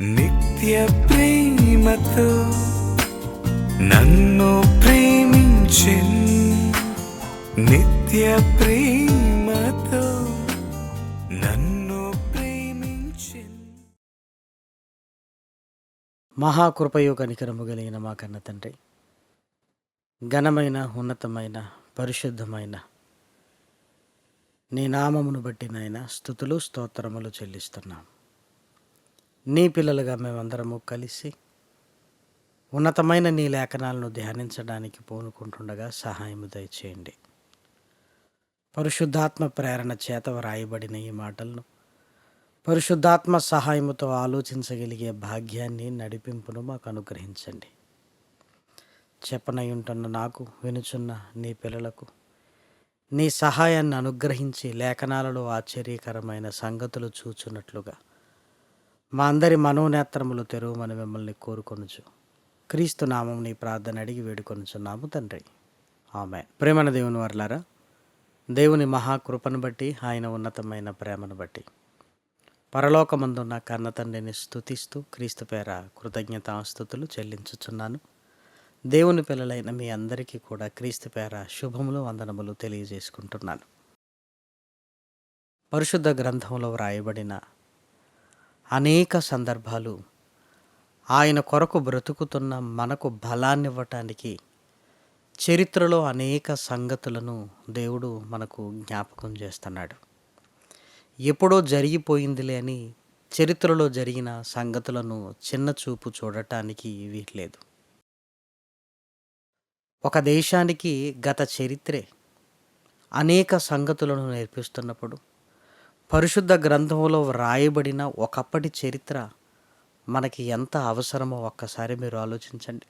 నిత్య ప్రేమతో నన్ను ప్రేమించిన్ నిత్య ప్రేమతో నన్ను ప్రేమించిన్ మహాకృపయు కనికరము కలిగిన మా కన్న తండ్రి. ఘనమైన ఉన్నతమైన పరిశుద్ధమైన నీ నామమును బట్టి నాయన స్థుతులు స్తోత్రములు చెల్లిస్తున్నాం. నీ పిల్లలుగా మేమందరము కలిసి ఉన్నతమైన నీ లేఖనాలను ధ్యానించడానికి పూనుకుంటుండగా సహాయము దయచేయండి. పరిశుద్ధాత్మ ప్రేరణ చేత వ్రాయబడిన ఈ మాటలను పరిశుద్ధాత్మ సహాయముతో ఆలోచించగలిగే భాగ్యాన్ని నడిపింపును మాకు అనుగ్రహించండి. చెప్పనయుంటున్న నాకు వినుచున్న నీ పిల్లలకు నీ సహాయాన్ని అనుగ్రహించి లేఖనాలలో ఆశ్చర్యకరమైన సంగతులు చూచున్నట్లుగా మా అందరి మనోనేత్రములు తెరువమని మిమ్మల్ని కోరుకొనుచు. క్రీస్తు నామం నీ ప్రార్థన అడిగి వేడుకొనుచున్నాము తండ్రి. ఆమె ప్రేమన దేవుని వర్లారా దేవుని మహాకృపను బట్టి ఆయన ఉన్నతమైన ప్రేమను బట్టి పరలోకమందున్న కన్న తండ్రిని స్థుతిస్తూ క్రీస్తు పేర కృతజ్ఞతాస్థుతులు చెల్లించుచున్నాను. దేవుని పిల్లలైన మీ అందరికీ కూడా క్రీస్తు పేర శుభములు వందనములు తెలియజేసుకుంటున్నాను. పరిశుద్ధ గ్రంథంలో వ్రాయబడిన అనేక సందర్భాలు. ఆయన కొరకు బ్రతుకుతున్న మనకు బలాన్నివ్వటానికి చరిత్రలో అనేక సంగతులను దేవుడు మనకు జ్ఞాపకం చేస్తున్నాడు. ఎప్పుడో జరిగిపోయిందిలే అని చరిత్రలో జరిగిన సంగతులను చిన్న చూపు చూడటానికి వీట్లేదు ఒక దేశానికి గత చరిత్రే అనేక సంగతులను నేర్పిస్తున్నప్పుడు పరిశుద్ధ గ్రంథంలో వ్రాయబడిన ఒకప్పటి చరిత్ర మనకి ఎంత అవసరమో ఒక్కసారి మీరు ఆలోచించండి.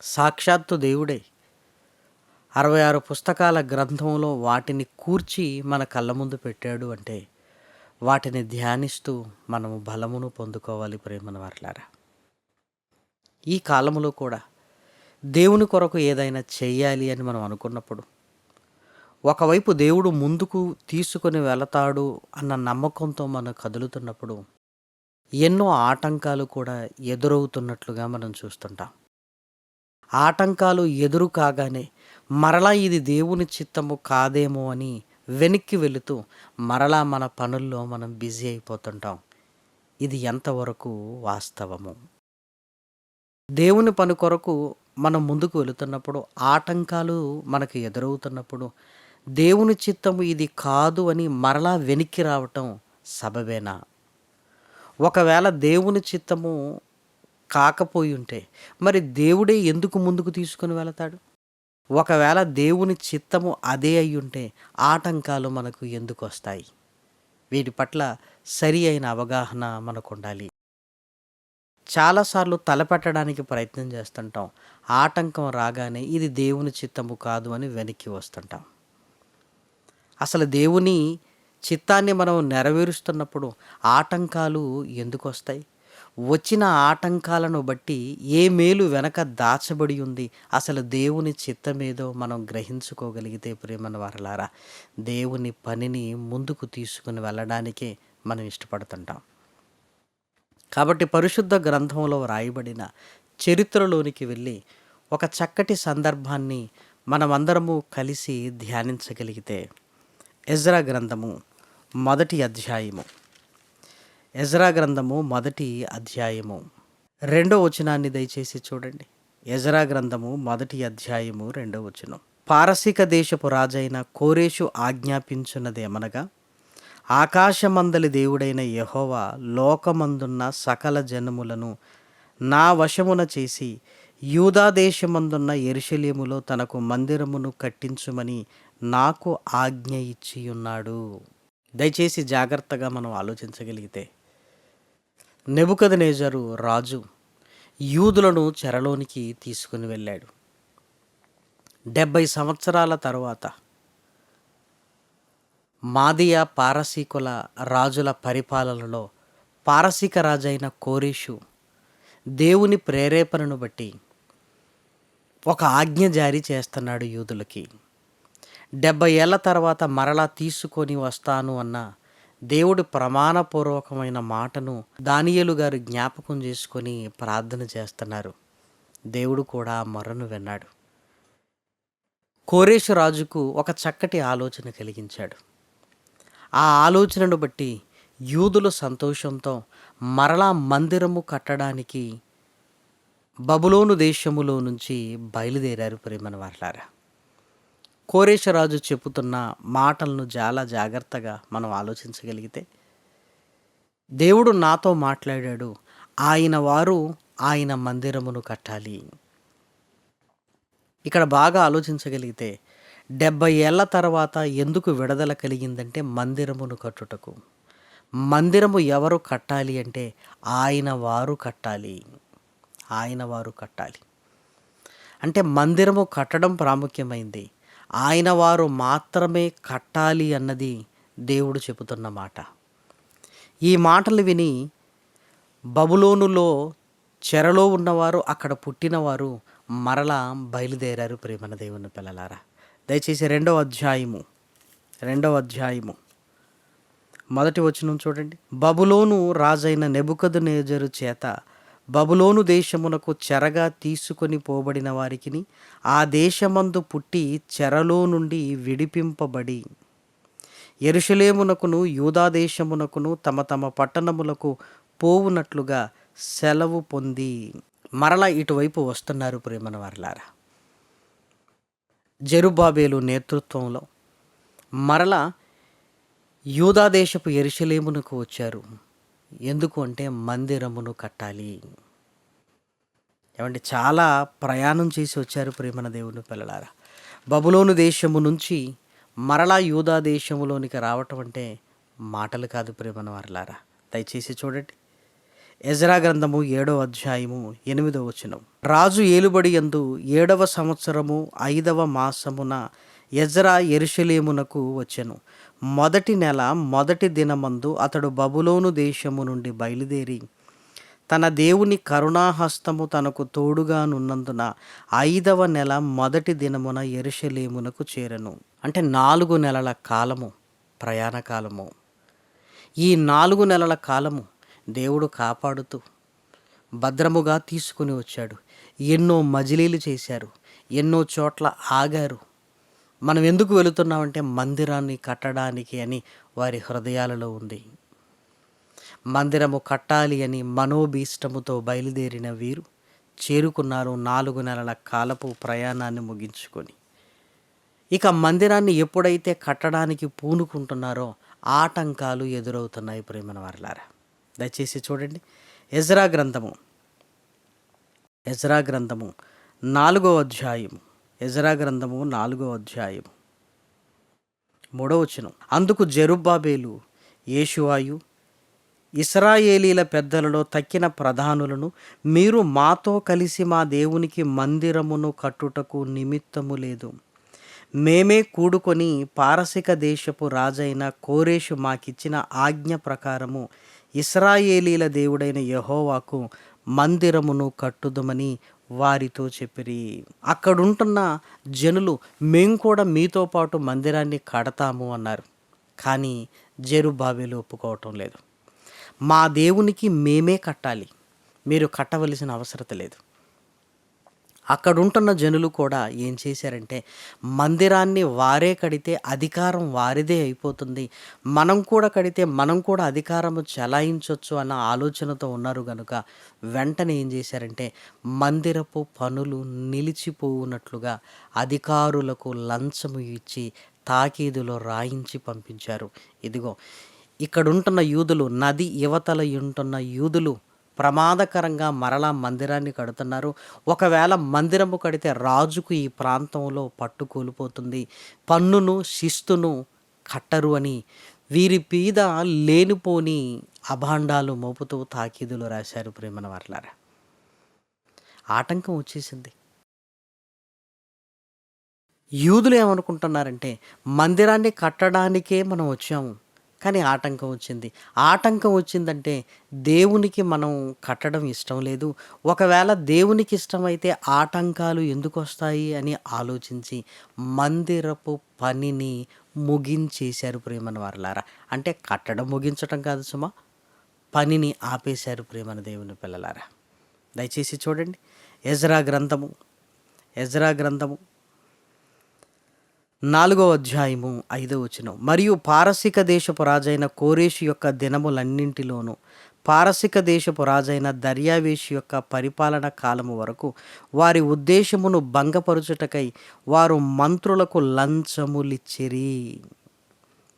సాక్షాత్తు దేవుడే అరవై ఆరు పుస్తకాల గ్రంథంలో వాటిని కూర్చి మన కళ్ళ ముందు పెట్టాడు అంటే వాటిని ధ్యానిస్తూ మనము బలమును పొందుకోవాలి ప్రేమను వర్లారా. ఈ కాలంలో కూడా దేవుని కొరకు ఏదైనా చేయాలి అని మనం అనుకున్నప్పుడు ఒకవైపు దేవుడు ముందుకు తీసుకొని వెళతాడు అన్న నమ్మకంతో మనం కదులుతున్నప్పుడు ఎన్నో ఆటంకాలు కూడా ఎదురవుతున్నట్లుగా మనం చూస్తుంటాం. ఆటంకాలు ఎదురు కాగానే మరలా ఇది దేవుని చిత్తము కాదేమో అని వెనక్కి వెళుతూ మరలా మన పనుల్లో మనం బిజీ అయిపోతుంటాం. ఇది ఎంతవరకు వాస్తవము? దేవుని పని కొరకు మనం ముందుకు వెళుతున్నప్పుడు ఆటంకాలు మనకు ఎదురవుతున్నప్పుడు దేవుని చిత్తము ఇది కాదు అని మరలా వెనక్కి రావటం సబబేనా? ఒకవేళ దేవుని చిత్తము కాకపోయి ఉంటే మరి దేవుడే ఎందుకు ముందుకు తీసుకుని వెళతాడు? ఒకవేళ దేవుని చిత్తము అదే అయ్యుంటే ఆటంకాలు మనకు ఎందుకు వస్తాయి? వీటి పట్ల సరి అయిన అవగాహన మనకు ఉండాలి చాలాసార్లు తలపెట్టడానికి ప్రయత్నం చేస్తుంటాం. ఆటంకం రాగానే ఇది దేవుని చిత్తము కాదు అని వెనక్కి వస్తుంటాం. అసలు దేవుని చిత్తాన్ని మనం నెరవేరుస్తున్నప్పుడు ఆటంకాలు ఎందుకు వస్తాయి వచ్చిన ఆటంకాలను బట్టి ఏ మేలు వెనక దాచబడి ఉంది? అసలు దేవుని చిత్తమేదో మనం గ్రహించుకోగలిగితే ప్రేమను వారలారా దేవుని పనిని ముందుకు తీసుకుని వెళ్ళడానికే మనం ఇష్టపడుతుంటాం. కాబట్టి పరిశుద్ధ గ్రంథంలో రాయబడిన చరిత్రలోనికి వెళ్ళి ఒక చక్కటి సందర్భాన్ని మనమందరము కలిసి ధ్యానించగలిగితే ఎజ్రా గ్రంథము మొదటి అధ్యాయము. ఎజ్రా గ్రంథము మొదటి అధ్యాయము. రెండో వచనాన్ని దయచేసి చూడండి. ఎజ్రా గ్రంథము మొదటి అధ్యాయము రెండో వచనం. పారసీక దేశపు రాజైన కోరేషు ఆజ్ఞాపించున్నదేమనగా ఆకాశమందలి దేవుడైన యహోవా లోకమందున్న సకల జనములను నా వశమున చేసి యూదా దేశమందున్న ఎరుషలేములో తనకు మందిరమును కట్టించుమని నాకు ఆజ్ఞ ఇచ్చి ఉన్నాడు దయచేసి జాగ్రత్తగా మనం ఆలోచించగలిగితే. నెబుకదనేజరు రాజు యూదులను చెరలోనికి తీసుకుని వెళ్ళాడు. డెబ్భై సంవత్సరాల తరువాత మాదియ పారసీకుల రాజుల పరిపాలనలో పారసీక రాజైన కోరీషు దేవుని ప్రేరేపణను బట్టి ఒక ఆజ్ఞ జారీ చేస్తున్నాడు యూదులకి. డెబ్బై ఏళ్ళ తర్వాత మరలా తీసుకొని వస్తాను అన్న దేవుడి ప్రమాణపూర్వకమైన మాటను దానియలు గారు జ్ఞాపకం చేసుకొని ప్రార్థన చేస్తున్నారు. దేవుడు కూడా మరను విన్నాడు. కోరేషు రాజుకు ఒక చక్కటి ఆలోచన కలిగించాడు. ఆ ఆలోచనను బట్టి యూదులు సంతోషంతో మరలా మందిరము కట్టడానికి బబులోను దేశములో నుంచి బయలుదేరారు ప్రేమను వర్లారా. కోరేశరాజు చెబుతున్న మాటలను చాలా జాగ్రత్తగా మనం ఆలోచించగలిగితే దేవుడు నాతో మాట్లాడాడు ఆయన వారు ఆయన మందిరమును కట్టాలి. ఇక్కడ బాగా ఆలోచించగలిగితే డెబ్బై ఏళ్ళ తర్వాత ఎందుకు విడుదల కలిగిందంటే మందిరమును కట్టుటకు. మందిరము ఎవరు కట్టాలి అంటే ఆయన వారు కట్టాలి. ఆయన వారు కట్టాలి. అంటే మందిరము కట్టడం ప్రాముఖ్యమైంది. ఆయన వారు మాత్రమే కట్టాలి అన్నది దేవుడు చెబుతున్న మాట. ఈ మాటలు విని బబులోనులో చెరలో ఉన్నవారు అక్కడ పుట్టినవారు మరలా బయలుదేరారు ప్రేమన దేవుని పిల్లలారా. దయచేసి రెండవ అధ్యాయము రెండవ అధ్యాయము. మొదటి వచనం చూడండి. బబులోను రాజైన నెబుకదు నేజరు చేత బబులోను దేశమునకు చెరగా తీసుకొని పోబడిన వారికిని ఆ దేశమందు పుట్టి చెరలో నుండి విడిపింపబడి ఎరుషలేమునకును యూదాదేశమునకును తమ తమ పట్టణములకు పోవునట్లుగా సెలవు పొంది మరలా ఇటువైపు వస్తున్నారు ప్రేమన వారలారా. జరుబాబేలు నేతృత్వంలో మరలా యూదాదేశపు ఎరుషలేమునకు వచ్చారు. ఎందుకు అంటే మందిరమును కట్టాలి. ఏమంటే చాలా ప్రయాణం చేసి వచ్చారు ప్రేమన దేవుని పిల్లలారా. బబులోను దేశము నుంచి మరలా యూదా దేశములోనికి రావటం అంటే మాటలు కాదు ప్రేమన వారలారా. దయచేసి చూడండి. ఎజరా గ్రంథము ఏడవ అధ్యాయము ఎనిమిదవ వచనం. రాజు ఏలుబడి యందు ఏడవ సంవత్సరము ఐదవ మాసమున ఎజరా ఎరుషలేమునకు వచ్చెను. మొదటి నెల మొదటి దినమందు అతడు బబులోను దేశము నుండి బయలుదేరి తన దేవుని కరుణాహస్తము తనకు తోడుగానున్నందున ఐదవ నెల మొదటి దినమున ఎరుషలేమునకు చేరను. అంటే నాలుగు నెలల కాలము ప్రయాణ కాలము. ఈ నాలుగు నెలల కాలము దేవుడు కాపాడుతూ భద్రముగా తీసుకుని వచ్చాడు. ఎన్నో మజిలీలు చేశారు ఎన్నో చోట్ల ఆగారు. మనం ఎందుకు వెళుతున్నామంటే మందిరాన్ని కట్టడానికి అని వారి హృదయాలలో ఉంది. మందిరము కట్టాలి అని మనోభీష్టముతో బయలుదేరిన వీరు చేరుకున్నారు నాలుగు నెలల కాలపు ప్రయాణాన్ని ముగించుకొని. ఇక మందిరాన్ని ఎప్పుడైతే కట్టడానికి పూనుకుంటున్నారో ఆటంకాలు ఎదురవుతున్నాయి ప్రేమన వారిలారా. దయచేసి చూడండి. ఎజ్రా గ్రంథము. ఎజ్రా గ్రంథము నాలుగో అధ్యాయము. ఎజరా గ్రంథము నాలుగో అధ్యాయం. మూడవచనం అందుకు జెరుబాబేలు యేషువాయు ఇస్రాయేలీల పెద్దలలో తక్కిన ప్రధానులను మీరు మాతో కలిసి మా దేవునికి మందిరమును కట్టుటకు నిమిత్తము లేదు. మేమే కూడుకొని పారసిక దేశపు రాజైన కోరేషు మాకిచ్చిన ఆజ్ఞ ప్రకారము ఇస్రాయేలీల దేవుడైన యహోవాకు మందిరమును కట్టుదమని వారితో చెప్పిరి. అక్కడుంటున్న జనులు మేము కూడా మీతో పాటు మందిరాన్ని కడతాము అన్నారు. కానీ జెరుబాబేలు ఒప్పుకోవటం లేదు. మా దేవునికి మేమే కట్టాలి. మీరు కట్టవలసిన అవసరత లేదు. అక్కడుంటున్న జనులు కూడా ఏం చేశారంటే మందిరాన్ని వారే కడితే అధికారం వారిదే అయిపోతుంది. మనం కూడా కడితే మనం కూడా అధికారము చెలాయించవచ్చు అన్న ఆలోచనతో ఉన్నారు కనుక వెంటనే ఏం చేశారంటే మందిరపు పనులు నిలిచిపోవునట్లుగా అధికారులకు లంచము ఇచ్చి తాకీదులో రాయించి పంపించారు. ఇదిగో ఇక్కడుంటున్న యూదులు నది యువతల ఉంటున్న యూదులు ప్రమాదకరంగా మరలా మందిరాన్ని కడుతున్నారు. ఒకవేళ మందిరము కడితే రాజుకు ఈ ప్రాంతంలో పట్టు కోల్పోతుంది. పన్నును శిస్తును కట్టరు అని వీరి పీద లేనిపోని అభాండాలు మోపుతూ తాకీదులు రాశారు ప్రేమన వర్లారా ఆటంకం వచ్చేసింది. యూదులు ఏమనుకుంటున్నారంటే మందిరాన్ని కట్టడానికే మనం వచ్చాము. కానీ ఆటంకం వచ్చింది. ఆటంకం వచ్చిందంటే దేవునికి మనం కట్టడం ఇష్టం లేదు. ఒకవేళ దేవునికి ఇష్టమైతే ఆటంకాలు ఎందుకు వస్తాయి అని ఆలోచించి మందిరపు పనిని ముగించేశారు ప్రేమన వారలారా. అంటే కట్టడం ముగించటం కాదు సుమా పనిని ఆపేశారు ప్రేమన దేవుని పిల్లలారా. దయచేసి చూడండి. ఎజ్రా గ్రంథము ఎజ్రా గ్రంథము నాలుగో అధ్యాయము ఐదో వచనం. మరియు పారసిక దేశపు రాజైన కోరేషు యొక్క దినములన్నింటిలోనూ పారసిక దేశపు రాజైన దర్యావేషి యొక్క పరిపాలన కాలము వరకు వారి ఉద్దేశమును భంగపరుచుటకై వారు మంత్రులకు లంచములిచ్చిరి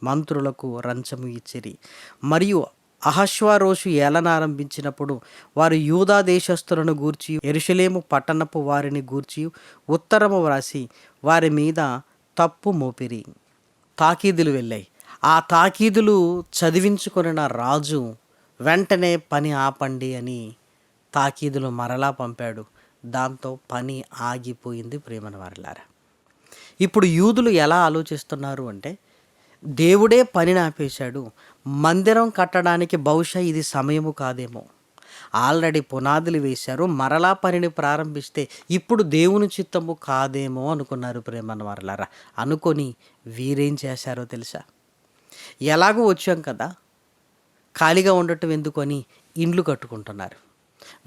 మంత్రులకు రంచము ఇచ్చిరి. మరియు అహశ్వారోషు ఏలనారంభించినప్పుడు వారు యూదా దేశస్థులను గూర్చి ఎరుషలేము పట్టణపు వారిని గూర్చి ఉత్తరము వ్రాసి వారి మీద తప్పు మోపిరి. తాకీదులు వెళ్ళాయి. ఆ తాకీదులు చదివించుకున్న రాజు వెంటనే పని ఆపండి అని తాకీదులు మరలా పంపాడు. దాంతో పని ఆగిపోయింది ప్రేమను వారిలారా ఇప్పుడు యూదులు ఎలా ఆలోచిస్తున్నారు అంటే దేవుడే పనిని ఆపేశాడు. మందిరం కట్టడానికి బహుశా ఇది సమయము కాదేమో. ఆల్రెడీ పునాదులు వేశారు. మరలా పనిని ప్రారంభిస్తే ఇప్పుడు దేవుని చిత్తము కాదేమో అనుకున్నారు ప్రేమన్న వారలారా అనుకొని వీరేం చేశారో తెలుసా? ఎలాగో వచ్చాం కదా. ఖాళీగా ఉండటం ఎందుకొని ఇండ్లు కట్టుకుంటున్నారు.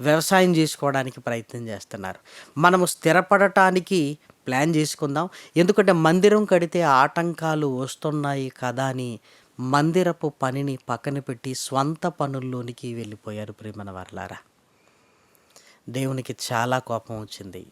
వ్యవసాయం చేసుకోవడానికి ప్రయత్నం చేస్తున్నారు. మనము స్థిరపడటానికి ప్లాన్ చేసుకుందాం. ఎందుకంటే మందిరం కడితే ఆటంకాలు వస్తున్నాయి కదా అని మందిరపు పనిని పక్కన పెట్టి స్వంత పనుల్లోనికి వెళ్ళిపోయారు ప్రేమన వర్లారా దేవునికి చాలా కోపం వచ్చింది.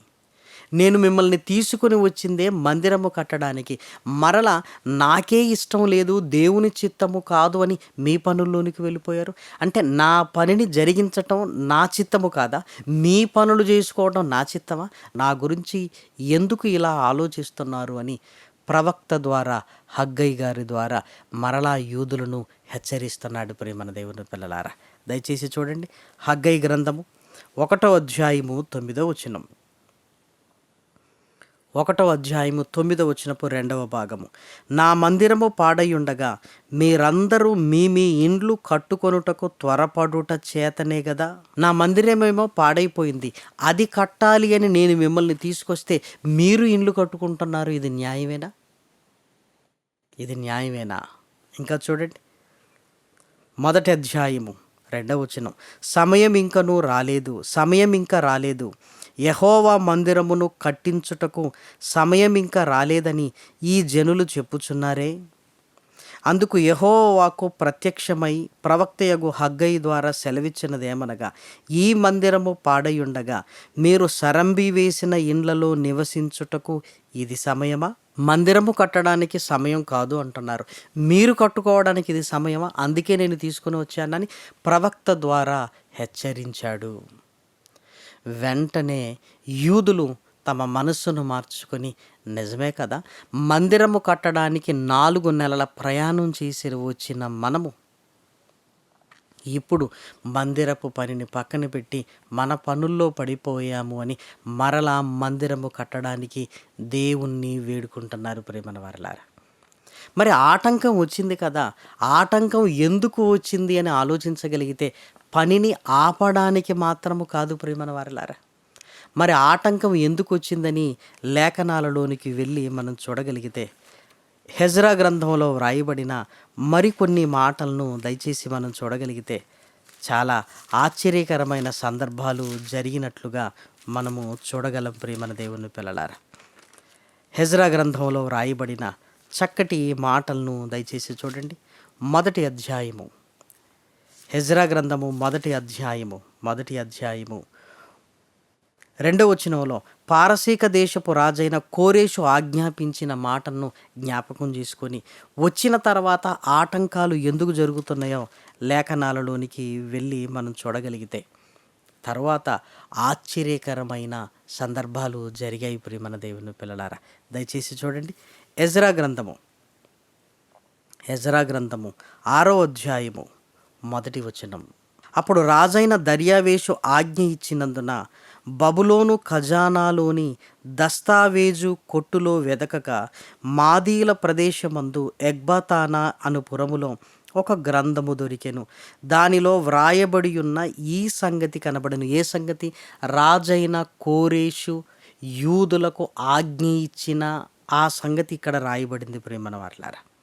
నేను మిమ్మల్ని తీసుకుని వచ్చిందే మందిరము కట్టడానికి. మరల నాకే ఇష్టం లేదు దేవుని చిత్తము కాదు అని మీ పనుల్లోనికి వెళ్ళిపోయారు. అంటే నా పనిని జరిగించటం నా చిత్తము కాదా? మీ పనులు చేసుకోవడం నా చిత్తమా? నా గురించి ఎందుకు ఇలా ఆలోచిస్తున్నారు అని ప్రవక్త ద్వారా హగ్గయ్య గారి ద్వారా మరలా యూదులను హెచ్చరిస్తున్నాడు ప్రేమన దేవుని పిల్లలారా. దయచేసి చూడండి. హగ్గయ్య గ్రంథము ఒకటో అధ్యాయము తొమ్మిదో వచనం. ఒకటో అధ్యాయము తొమ్మిదో వచ్చినప్పుడు రెండవ భాగము. నా మందిరము పాడయుండగా మీరందరూ మీ మీ ఇండ్లు కట్టుకొనుటకు త్వరపడుట చేతనే కదా నా మందిరమేమో పాడైపోయింది. అది కట్టాలి అని నేను మిమ్మల్ని తీసుకొస్తే మీరు ఇండ్లు కట్టుకుంటున్నారు. ఇది న్యాయమేనా? ఇది న్యాయమేనా? ఇంకా చూడండి. మొదటి అధ్యాయము రెండవ వచనం. సమయం ఇంకనూ రాలేదు. సమయం ఇంకా రాలేదు. యహోవా మందిరమును కట్టించుటకు సమయం ఇంకా రాలేదని ఈ జనులు చెప్పుచున్నారే. అందుకు యహోవాకు ప్రత్యక్షమై ప్రవక్తయగు హగ్గయి ద్వారా సెలవిచ్చినదేమనగా ఈ మందిరము పాడయుండగా మీరు సరంబి వేసిన ఇండ్లలో నివసించుటకు ఇది సమయమా? మందిరము కట్టడానికి సమయం కాదు అంటున్నారు. మీరు కట్టుకోవడానికి ఇది సమయమా? అందుకే నేను తీసుకుని వచ్చానని ప్రవక్త ద్వారా హెచ్చరించాడు. వెంటనే యూదులు తమ మనస్సును మార్చుకొని నిజమే కదా? మందిరము కట్టడానికి నాలుగు నెలల ప్రయాణం చేసి వచ్చిన మనము. ఇప్పుడు మందిరపు పనిని పక్కన పెట్టి మన పనుల్లో పడిపోయాము అని మరలా మందిరము కట్టడానికి దేవుణ్ణి వేడుకుంటున్నారు ప్రేమన వారలారా. మరి ఆటంకం వచ్చింది కదా? ఆటంకం ఎందుకు వచ్చింది అని ఆలోచించగలిగితే పనిని ఆపడానికి మాత్రము కాదు ప్రేమన వారిలారా మరి ఆటంకం ఎందుకు వచ్చిందని లేఖనాలలోనికి వెళ్ళి మనం చూడగలిగితే హెజ్రా గ్రంథంలో వ్రాయబడిన మరికొన్ని మాటలను దయచేసి మనం చూడగలిగితే చాలా ఆశ్చర్యకరమైన సందర్భాలు జరిగినట్లుగా మనము చూడగలం ప్రేమన దేవుని పిల్లలారా. హెజ్రా గ్రంథంలో వ్రాయబడిన చక్కటి మాటలను దయచేసి చూడండి. మొదటి అధ్యాయము హెజ్రా గ్రంథము మొదటి అధ్యాయము మొదటి అధ్యాయము. రెండవ వచనంలో పారసీక దేశపు రాజైన కోరేషు ఆజ్ఞాపించిన మాటను జ్ఞాపకం చేసుకొని వచ్చిన తర్వాత ఆటంకాలు ఎందుకు జరుగుతున్నాయో లేఖనాలలోనికి వెళ్ళి మనం చూడగలిగితే తర్వాత ఆశ్చర్యకరమైన సందర్భాలు జరిగాయి ప్రియమన దేవుని పిల్లలారా. దయచేసి చూడండి. ఎజ్రా గ్రంథము. ఎజ్రా గ్రంథము ఆరో అధ్యాయము. మొదటి వచనం. అప్పుడు రాజైన దర్యావేషు ఆజ్ఞ ఇచ్చినందున బబులోను ఖజానాలోని దస్తావేజు కొట్టులో వెదకక మాదీల ప్రదేశమందు ఎగ్బతానా అను పురములో ఒక గ్రంథము దొరికెను. దానిలో వ్రాయబడి ఉన్న ఈ సంగతి కనబడను. ఏ సంగతి? రాజైన కోరేషు యూదులకు ఆజ్ఞ ఇచ్చిన ఆ సంగతి ఇక్కడ రాయబడింది ప్రేమన వర్లారా.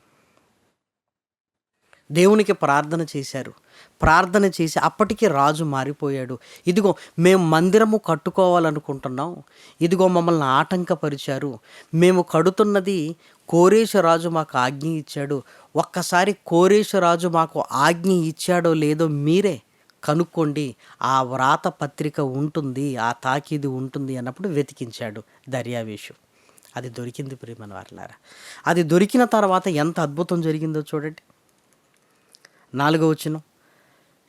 దేవునికి ప్రార్థన చేశారు. ప్రార్థన చేసి అప్పటికి రాజు మారిపోయాడు. ఇదిగో మేము మందిరము కట్టుకోవాలనుకుంటున్నాం. ఇదిగో మమ్మల్ని ఆటంకపరిచారు. మేము కడుతున్నది కోరేశ్వరాజు మాకు ఆజ్ఞ ఇచ్చాడు. ఒక్కసారి కోరేశ్వరాజు మాకు ఆజ్ఞ ఇచ్చాడో లేదో మీరే కనుక్కోండి. ఆ వ్రాత పత్రిక ఉంటుంది ఆ తాకీది ఉంటుంది అన్నప్పుడు వెతికించాడు దర్యావేషు. అది దొరికింది ప్రియమని వారలారా. అది దొరికిన తర్వాత ఎంత అద్భుతం జరిగిందో చూడండి. నాలుగో వచనం.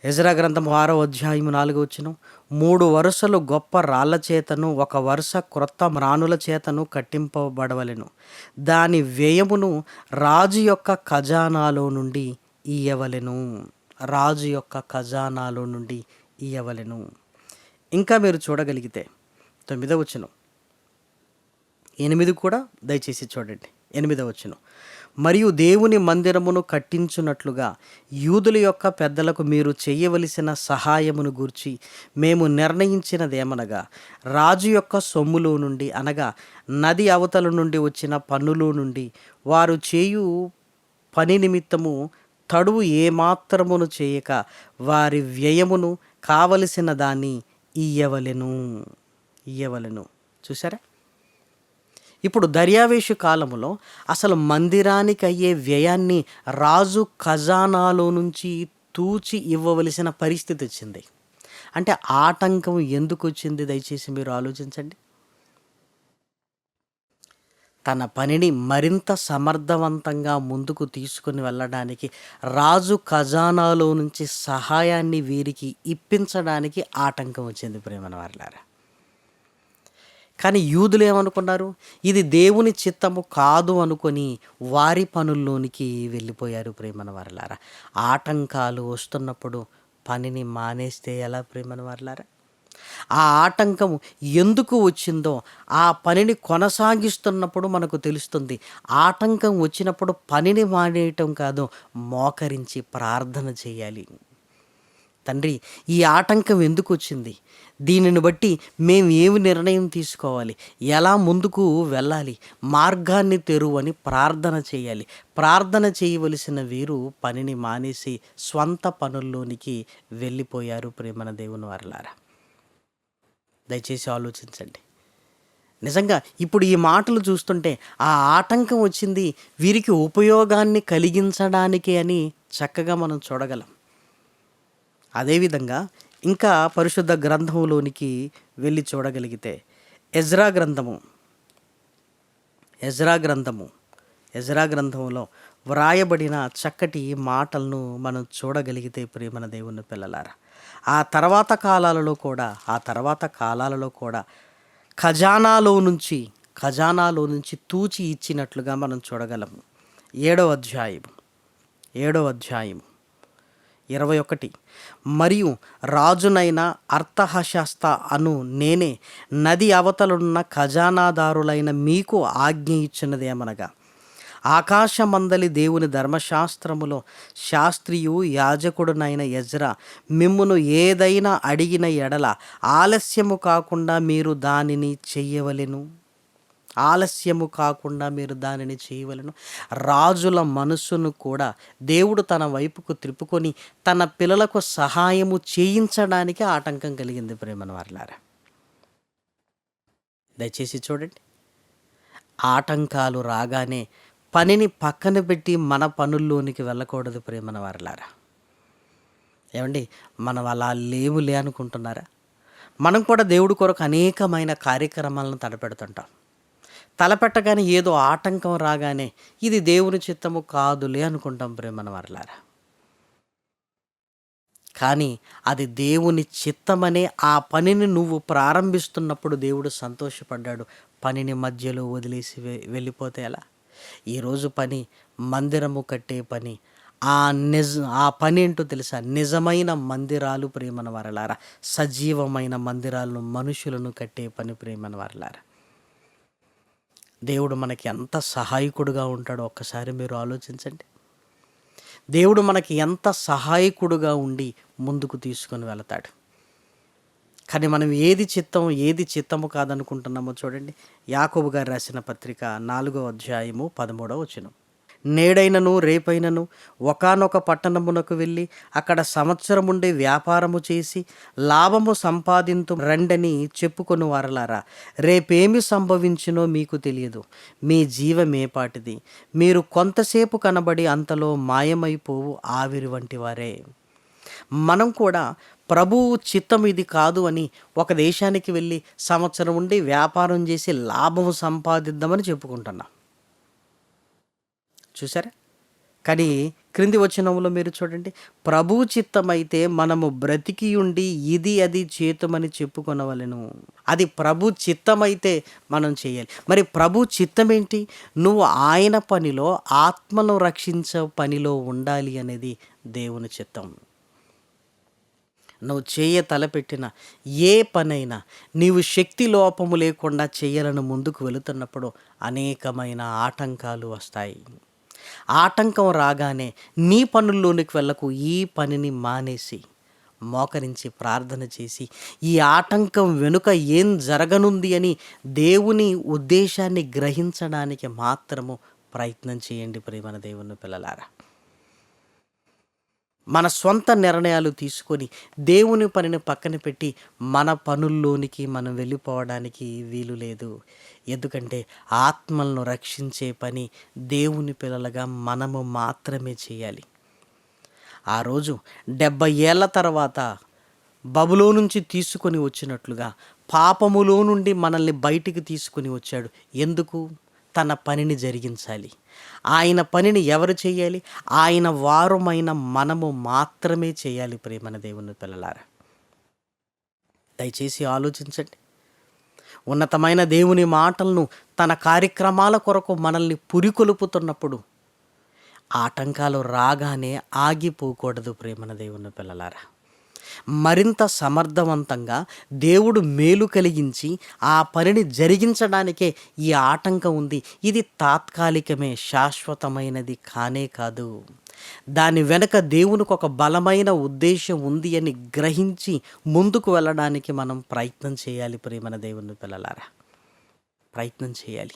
ఎజరా గ్రంథం ఆరో అధ్యాయము నాలుగో వచనం. మూడు వరుసలు గొప్ప రాళ్ళ చేతను ఒక వరుస క్రొత్త మ్రానుల చేతను కట్టింపబడవలెను. దాని వ్యయమును రాజు యొక్క ఖజానాలో నుండి ఇయ్యవలెను. రాజు యొక్క ఖజానాలో నుండి ఇయ్యవలెను. ఇంకా మీరు చూడగలిగితే తొమ్మిదో వచనం. ఎనిమిది కూడా దయచేసి చూడండి. ఎనిమిదవ వచనం. మరియు దేవుని మందిరమును కట్టించున్నట్లుగా యూదుల యొక్క పెద్దలకు మీరు చేయవలసిన సహాయమును గూర్చి మేము నిర్ణయించినదేమనగా రాజు యొక్క సొమ్ములో నుండి అనగా నది అవతల నుండి వచ్చిన పన్నులో నుండి వారు చేయు పని నిమిత్తము తడువు ఏమాత్రమును చేయక వారి వ్యయమును కావలసిన దాన్ని ఇయ్యవలెను. ఇయ్యవలెను. చూసారా ఇప్పుడు దర్యావేషు కాలంలో అసలు మందిరానికి అయ్యే వ్యయాన్ని రాజు ఖజానాలో నుంచి తూచి ఇవ్వవలసిన పరిస్థితి వచ్చింది. అంటే ఆటంకం ఎందుకు వచ్చింది? దయచేసి మీరు ఆలోచించండి. తన పనిని మరింత సమర్థవంతంగా ముందుకు తీసుకుని వెళ్ళడానికి రాజు ఖజానాలో నుంచి సహాయాన్ని వీరికి ఇప్పించడానికి ఆటంకం వచ్చింది ప్రేమన వారిలారా కానీ యూదులు ఏమనుకున్నారు? ఇది దేవుని చిత్తము కాదు అనుకొని వారి పనుల్లోనికి వెళ్ళిపోయారు ప్రేమన వారలారా. ఆటంకాలు వస్తున్నప్పుడు పనిని మానేస్తే ఎలా ప్రేమన వారలారా? ఆ ఆటంకం ఎందుకు వచ్చిందో ఆ పనిని కొనసాగిస్తున్నప్పుడు మనకు తెలుస్తుంది. ఆటంకం వచ్చినప్పుడు పనిని మానేయటం కాదు మోకరించి ప్రార్థన చేయాలి. తండ్రి ఈ ఆటంకం ఎందుకు వచ్చింది? దీనిని బట్టి మేము ఏమి నిర్ణయం తీసుకోవాలి? ఎలా ముందుకు వెళ్ళాలి? మార్గాన్ని తెరువని ప్రార్థన చేయాలి. ప్రార్థన చేయవలసిన వీరు పనిని మానేసి స్వంత పనుల్లోనికి వెళ్ళిపోయారు ప్రేమన దేవుని వారిలారా. దయచేసి ఆలోచించండి. నిజంగా ఇప్పుడు ఈ మాటలు చూస్తుంటే ఆ ఆటంకం వచ్చింది వీరికి ఉపయోగాన్ని కలిగించడానికే అని చక్కగా మనం చూడగలం. అదేవిధంగా ఇంకా పరిశుద్ధ గ్రంథంలోనికి వెళ్ళి చూడగలిగితే ఎజ్రా గ్రంథము. ఎజ్రా గ్రంథము. ఎజ్రా గ్రంథంలో వ్రాయబడిన చక్కటి మాటలను మనం చూడగలిగితే ప్రేమన దేవుని పిల్లలారా ఆ తర్వాత కాలాలలో కూడా ఆ తర్వాత కాలాలలో కూడా ఖజానాలో నుంచి ఖజానాలో నుంచి తూచి ఇచ్చినట్లుగా మనం చూడగలము. ఏడో అధ్యాయం ఏడో అధ్యాయం ఇరవై ఒకటి. మరియు రాజునైన అర్థహశాస్త అను నేనే నది అవతలున్న ఖజానాదారులైన మీకు ఆజ్ఞ ఇచ్చినదేమనగా ఆకాశమందలి దేవుని ధర్మశాస్త్రములో శాస్త్రియు యాజకుడునైన యజ్రా మిమ్మును ఏదైనా అడిగిన ఎడల ఆలస్యము కాకుండా మీరు దానిని చెయ్యవలెను ఆలస్యము కాకుండా మీరు దానిని చేయవలను. రాజుల మనసును కూడా దేవుడు తన వైపుకు త్రిప్పుకొని తన పిల్లలకు సహాయము చేయించడానికి ఆటంకం కలిగింది ప్రేమన వారిలారా. దయచేసి చూడండి. ఆటంకాలు రాగానే పనిని పక్కన పెట్టి మన పనుల్లోనికి వెళ్ళకూడదు ప్రేమన వారిలారా. ఏమండి? మనం అలా లేవులే అనుకుంటున్నారా? మనం కూడా దేవుడి కొరకు అనేకమైన కార్యక్రమాలను తడపెడుతుంటాం తలపెట్టగానే ఏదో ఆటంకం రాగానే ఇది దేవుని చిత్తము కాదులే అనుకుంటాం ప్రేమన వారలారా. కానీ అది దేవుని చిత్తమనే ఆ పనిని నువ్వు ప్రారంభిస్తున్నప్పుడు దేవుడు సంతోషపడ్డాడు. పనిని మధ్యలో వదిలేసి వె- వెళ్ళిపోతే ఎలా? ఈరోజు పని మందిరము కట్టే పని. ఆ నిజ ఆ పని ఏంటో తెలుసా? నిజమైన మందిరాలు ప్రేమన వరలారా. సజీవమైన మందిరాలను మనుషులను కట్టే పని ప్రేమన వరలారా. దేవుడు మనకి ఎంత సహాయకుడుగా ఉంటాడో ఒక్కసారి మీరు ఆలోచించండి. దేవుడు మనకి ఎంత సహాయకుడుగా ఉండి ముందుకు తీసుకొని వెళతాడు. కానీ మనం ఏది చిత్తం ఏది చిత్తము కాదనుకుంటున్నామో చూడండి. యాకోబు గారు రాసిన పత్రిక నాలుగో అధ్యాయము పదమూడవ వచనం. నేడైనను రేపైనను ఒకానొక పట్టణమునకు వెళ్ళి అక్కడ సంవత్సరముండి వ్యాపారము చేసి లాభము సంపాదింతు రండని చెప్పుకొని వారలారా. రేపేమి సంభవించినో మీకు తెలియదు. మీ జీవమేపాటిది మీరు కొంతసేపు కనబడి అంతలో మాయమైపోవు ఆవిరి వంటి వారే. మనం కూడా ప్రభువు చిత్తం ఇది కాదు అని ఒక దేశానికి వెళ్ళి సంవత్సరం ఉండి వ్యాపారం చేసి లాభం సంపాదిద్దామని చెప్పుకుంటున్నాం. చూసారా కానీ క్రింది వచనంలో మీరు చూడండి ప్రభు చిత్తమైతే మనము బ్రతికి ఉండి ఇది అది చేతమని చెప్పుకొనవలెను. అది ప్రభు చిత్తమైతే మనం చేయాలి. మరి ప్రభు చిత్తం ఏంటి నువ్వు ఆయన పనిలో ఆత్మను రక్షించే పనిలో ఉండాలి అనేది దేవుని చిత్తం. నువ్వు చేయ తలపెట్టిన ఏ పనైనా నీవు శక్తి లోపము లేకుండా చేయాలని ముందుకు వెళుతున్నప్పుడు అనేకమైన ఆటంకాలు వస్తాయి. ఆటంకం రాగానే నీ పనుల్లోనికి వెళ్ళకు ఈ పనిని మానేసి మోకరించి ప్రార్థన చేసి ఈ ఆటంకం వెనుక ఏం జరగనుంది అని దేవుని ఉద్దేశాన్ని గ్రహించడానికి మాత్రము ప్రయత్నం చేయండి ప్రేమన దేవుని పిల్లలారా. మన సొంత నిర్ణయాలు తీసుకొని దేవుని పనిని పక్కన పెట్టి మన పనుల్లోనికి మనం వెళ్ళిపోవడానికి వీలు లేదు. ఎందుకంటే ఆత్మలను రక్షించే పని దేవుని పిల్లలుగా మనము మాత్రమే చేయాలి. ఆ రోజు డెబ్బై ఏళ్ళ తర్వాత బబులో నుంచి తీసుకొని వచ్చినట్లుగా పాపములో నుండి మనల్ని బయటికి తీసుకొని వచ్చాడు. ఎందుకు? తన పనిని జరిగించాలి. ఆయన పనిని ఎవరు చేయాలి? ఆయన వారమైన మనము మాత్రమే చేయాలి ప్రేమన దేవుని పిల్లలారా. దయచేసి ఆలోచించండి. ఉన్నతమైన దేవుని మాటలను తన కార్యక్రమాల కొరకు మనల్ని పురికొలుపుతున్నప్పుడు ఆటంకాలు రాగానే ఆగిపోకూడదు ప్రేమన దేవుని పిల్లలారా. మరింత సమర్థవంతంగా దేవుడు మేలు కలిగించి ఆ పనిని జరిగించడానికే ఈ ఆటంకం ఉంది. ఇది తాత్కాలికమే శాశ్వతమైనది కానే కాదు. దాని వెనక దేవునికి ఒక బలమైన ఉద్దేశం ఉంది అని గ్రహించి ముందుకు వెళ్ళడానికి మనం ప్రయత్నం చేయాలి ప్రేమన దేవుని పిల్లలారా. ప్రయత్నం చేయాలి.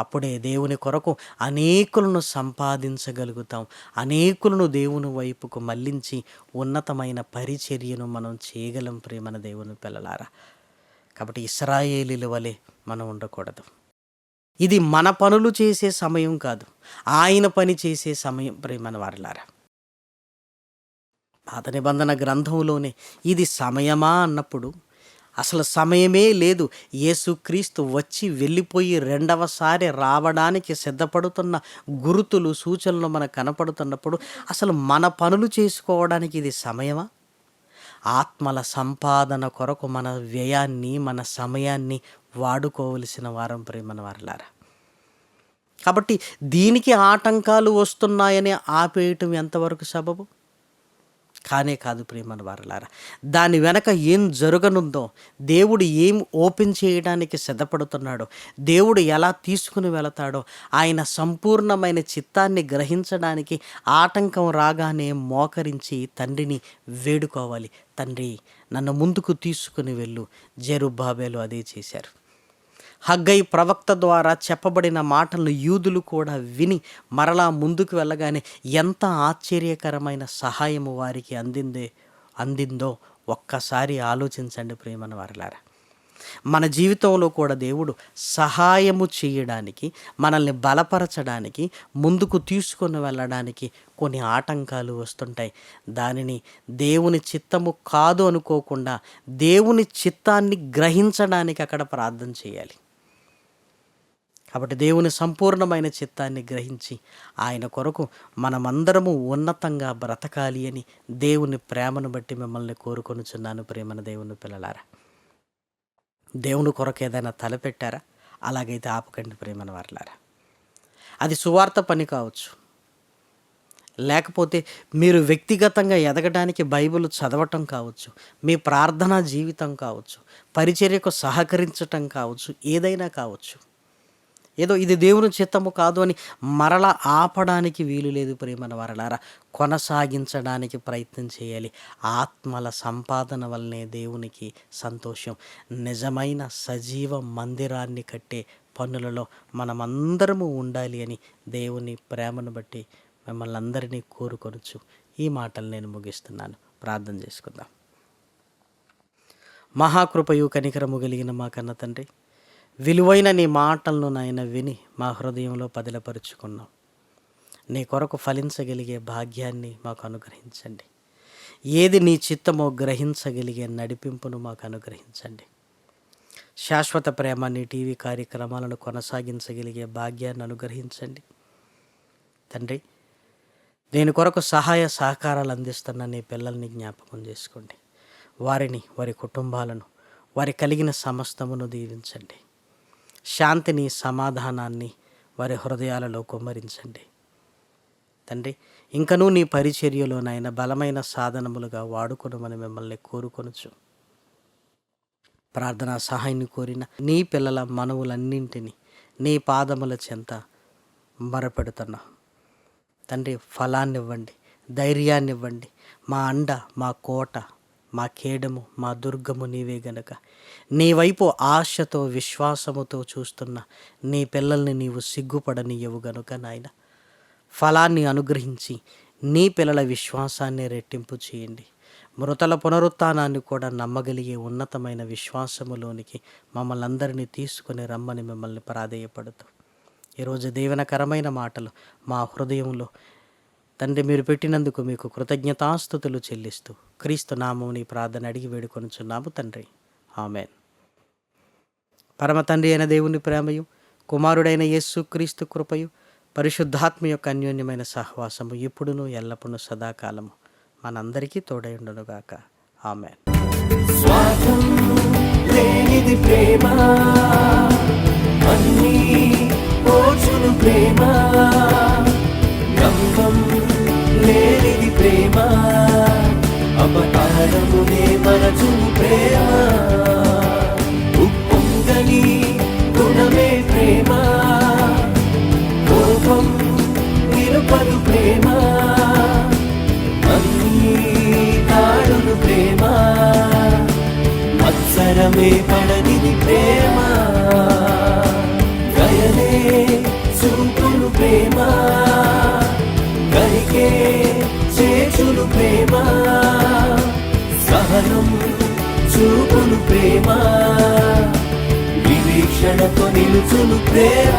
అప్పుడే దేవుని కొరకు అనేకులను సంపాదించగలుగుతాం. అనేకులను దేవుని వైపుకు మళ్ళించి ఉన్నతమైన పరిచర్యను మనం చేయగలం ప్రేమన దేవుని పిల్లలారా. కాబట్టి ఇస్రాయేలీల వలె మనం ఉండకూడదు. ఇది మన పనులు చేసే సమయం కాదు. ఆయన పని చేసే సమయం ప్రేమన వారలారా. పాత నిబంధన గ్రంథంలోనే ఇది సమయమా అన్నప్పుడు అసలు సమయమే లేదు. యేసుక్రీస్తు వచ్చి వెళ్ళిపోయి రెండవసారి రావడానికి సిద్ధపడుతున్న గురుతులు సూచనలు మనకు కనపడుతున్నప్పుడు అసలు మన పనులు చేసుకోవడానికి ఇది సమయమా? ఆత్మల సంపాదన కొరకు మన వ్యయాన్ని మన సమయాన్ని వాడుకోవలసిన వారం ప్రేమన వారలారా. కాబట్టి దీనికి ఆటంకాలు వస్తున్నాయని ఆపేయటం ఎంతవరకు సబబు? కానే కాదు ప్రేమని వారలారా. దాని వెనక ఏం జరగనుందో దేవుడు ఏం ఓపెన్ చేయడానికి సిద్ధపడుతున్నాడో దేవుడు ఎలా తీసుకుని వెళతాడో ఆయన సంపూర్ణమైన చిత్తాన్ని గ్రహించడానికి ఆటంకం రాగానే మోకరించి తండ్రిని వేడుకోవాలి. తండ్రి నన్ను ముందుకు తీసుకుని వెళ్ళు. జెరుబాబేలు అదే చేశారు. హగ్గై ప్రవక్త ద్వారా చెప్పబడిన మాటలను యూదులు కూడా విని మరలా ముందుకు వెళ్ళగానే ఎంత ఆశ్చర్యకరమైన సహాయము వారికి అందిందే అందిందో ఒక్కసారి ఆలోచించండి ప్రేమను వారలారా. మన జీవితంలో కూడా దేవుడు సహాయము చేయడానికి మనల్ని బలపరచడానికి ముందుకు తీసుకొని వెళ్ళడానికి కొన్ని ఆటంకాలు వస్తుంటాయి. దానిని దేవుని చిత్తము కాదు అనుకోకుండా దేవుని చిత్తాన్ని గ్రహించడానికి అక్కడ ప్రార్థన చేయాలి. కాబట్టి దేవుని సంపూర్ణమైన చిత్తాన్ని గ్రహించి ఆయన కొరకు మనమందరము ఉన్నతంగా బ్రతకాలి అని దేవుని ప్రేమను బట్టి మిమ్మల్ని కోరుకొనుచున్నాను ప్రేమన దేవుని పిల్లలారా. దేవుని కొరకు ఏదైనా తలపెట్టారా? అలాగైతే ఆపకండి ప్రేమన వారలారా. అది సువార్త పని కావచ్చు. లేకపోతే మీరు వ్యక్తిగతంగా ఎదగడానికి బైబిల్ చదవటం కావచ్చు మీ ప్రార్థనా జీవితం కావచ్చు పరిచర్యకు సహకరించటం కావచ్చు ఏదైనా కావచ్చు. ఏదో ఇది దేవుని చిత్తము కాదు అని మరల ఆపడానికి వీలు లేదు ప్రేమన వరలారా. కొనసాగించడానికి ప్రయత్నం చేయాలి. ఆత్మల సంపాదన వల్లనే దేవునికి సంతోషం. నిజమైన సజీవ మందిరాన్ని కట్టే పనులలో మనమందరము ఉండాలి అని దేవుని ప్రేమను బట్టి మిమ్మల్ని అందరినీ కోరుకొనొచ్చు ఈ మాటలు నేను ముగిస్తున్నాను. ప్రార్థన చేసుకుందాం. మహాకృపయు కనికరము కలిగిన మా కన్న తండ్రి విలువైన నీ మాటలను నాయన విని మా హృదయంలో పదిలపరుచుకున్నాం. నీ కొరకు ఫలించగలిగే భాగ్యాన్ని మాకు అనుగ్రహించండి. ఏది నీ చిత్తమో గ్రహించగలిగే నడిపింపును మాకు అనుగ్రహించండి. శాశ్వత ప్రేమ నీ టీవీ కార్యక్రమాలను కొనసాగించగలిగే భాగ్యాన్ని అనుగ్రహించండి. తండ్రి దీని కొరకు సహాయ సహకారాలు అందిస్తున్న నీ పిల్లల్ని జ్ఞాపకం చేసుకోండి. వారిని వారి కుటుంబాలను వారి కలిగిన సమస్తమును దీవించండి. శాంతిని సమాధానాన్ని వారి హృదయాలలో కుమ్మరించండి. తండ్రి ఇంకనూ నీ పరిచర్యలోనైన బలమైన సాధనములుగా వాడుకొనమని మిమ్మల్ని కోరుకొనొచ్చు ప్రార్థనా సహాయాన్ని కోరిన నీ పిల్లల మనవులన్నింటినీ నీ పాదముల చెంత మరపెడుతున్నా తండ్రి ఫలాన్నివ్వండి ధైర్యాన్నివ్వండి. ధైర్యాన్ని ఇవ్వండి మా అండ మా కోట మా కేడము మా దుర్గము నీవే గనక. నీ వైపు ఆశతో విశ్వాసముతో చూస్తున్న నీ పిల్లల్ని నీవు సిగ్గుపడనీయవు గనుక నాయన. ఫలాన్ని అనుగ్రహించి నీ పిల్లల విశ్వాసాన్ని రెట్టింపు చేయండి. మృతల పునరుత్థానాన్ని కూడా నమ్మగలిగే ఉన్నతమైన విశ్వాసములోనికి మమ్మల్ని అందరినీ తీసుకుని రమ్మని మిమ్మల్ని ప్రాధేయపడుతూ. ఈరోజు దీవెనకరమైన మాటలు మా హృదయంలో తండ్రి మీరు పెట్టినందుకు మీకు కృతజ్ఞతాస్థుతులు చెల్లిస్తూ క్రీస్తు నామముని ప్రార్థన అడిగి వేడుకొనుచున్నాము తండ్రి. ఆమెన్. పరమ తండ్రి అయిన దేవుని ప్రేమయు కుమారుడైన యేసు క్రీస్తు కృపయు పరిశుద్ధాత్మ యొక్క అన్యోన్యమైన సహవాసము ఇప్పుడును ఎల్లప్పుడూ సదాకాలము మనందరికీ తోడైండునుగాక ఆమెన్. లేనిది ప్రేమ అన్నీ ప్రేమ. అపకారమునే మరచును ప్రేమ. ఉప్పొంగని గుణమే ప్రేమ. కోపం నిరుపదు ప్రేమ. అన్నీ తాడును ప్రేమ. మత్సరమే పడనిది ప్రేమ. గయనే చూపును ప్రేమ. గరికే చేచులు ప్రేమ. జ్ఞానం చూపును ప్రేమ వివీక్షణతో నిలుచును ప్రేమ.